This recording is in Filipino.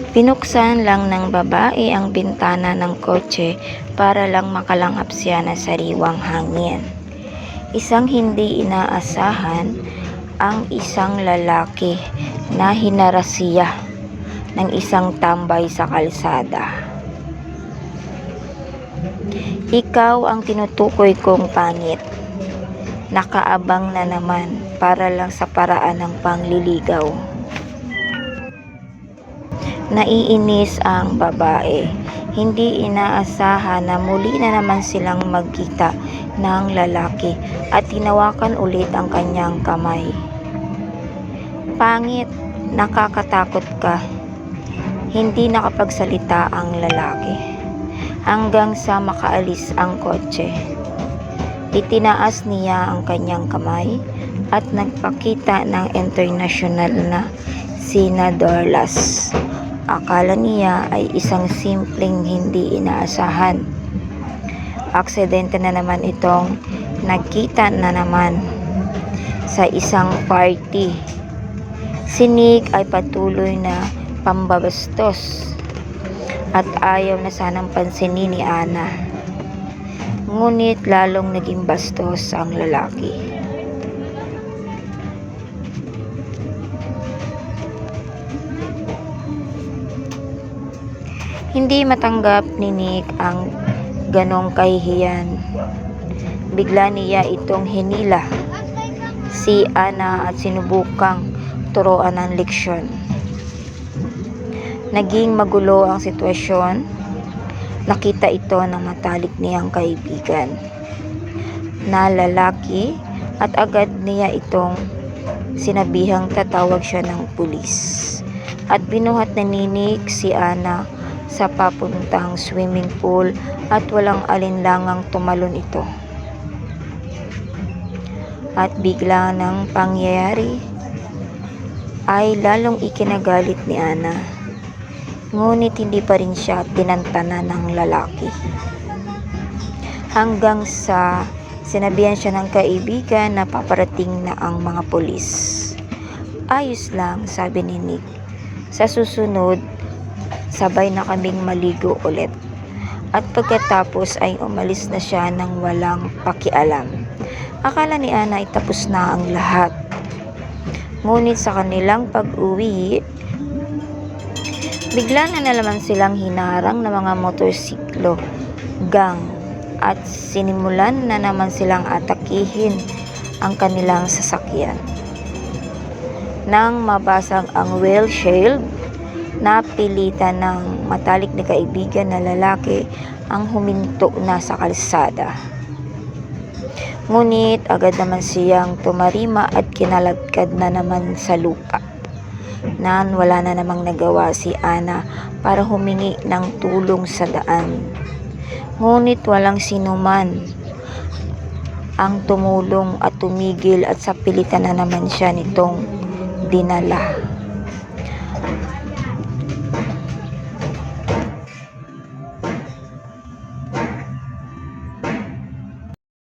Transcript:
Pinuksan lang ng babae ang bintana ng kotse para lang makalanghap siya ng sariwang hangin. Isang hindi inaasahan ang isang lalaki na hinaras siya ng isang tambay sa kalsada. Ikaw ang tinutukoy kong pangit. Nakaabang na naman para lang sa paraan ng pangliligaw. Naiinis ang babae. Hindi inaasahan na muli na naman silang magkita ng lalaki at tinawakan ulit ang kanyang kamay. Pangit, nakakatakot ka. Hindi nakapagsalita ang lalaki. Hanggang sa makaalis ang kotse. Itinaas niya ang kanyang kamay at nagpakita ng international na sinadorlas. Akala niya ay isang simpleng hindi inaasahan. Aksidente na naman itong nagkita na naman sa isang party. Si Nick ay patuloy na pambabastos at ayaw na sanang pansinin ni Ana. Ngunit lalong naging bastos ang lalaki. Hindi matanggap ni Nick ang ganong kahihiyan. Bigla niya itong hinila si Ana at sinubukang turuan ng leksyon. Naging magulo ang sitwasyon. Nakita ito ng matalik niyang kaibigan na lalaki at agad niya itong sinabihang tatawag siya ng pulis. At binuhat na ninik si Ana sa papuntang swimming pool at walang alinlangang tumalon ito. At bigla ng pangyayari ay lalong ikinagalit ni Ana. Ngunit hindi pa rin siya tinantana ng lalaki. Hanggang sa sinabihan siya ng kaibigan na paparating na ang mga polis. Ayos lang, sabi ni Nick. Sa susunod, sabay na kaming maligo ulit. At pagkatapos ay umalis na siya ng walang pakialam. Akala ni Ana ay tapos na ang lahat. Ngunit sa kanilang pag-uwi, bigla na naman silang hinarang ng mga motorsiklo, gang, at sinimulan na naman silang atakihin ang kanilang sasakyan. Nang mabasag ang wheel shield, napilitan ng matalik na kaibigan na lalaki ang huminto na sa kalsada. Ngunit agad naman siyang tumarima at kinalagkad na naman sa lupa. Nan wala na namang nagawa si Ana para humingi ng tulong sa daan. Ngunit walang sinuman ang tumulong at tumigil at sa pilitan na naman siya nitong dinala.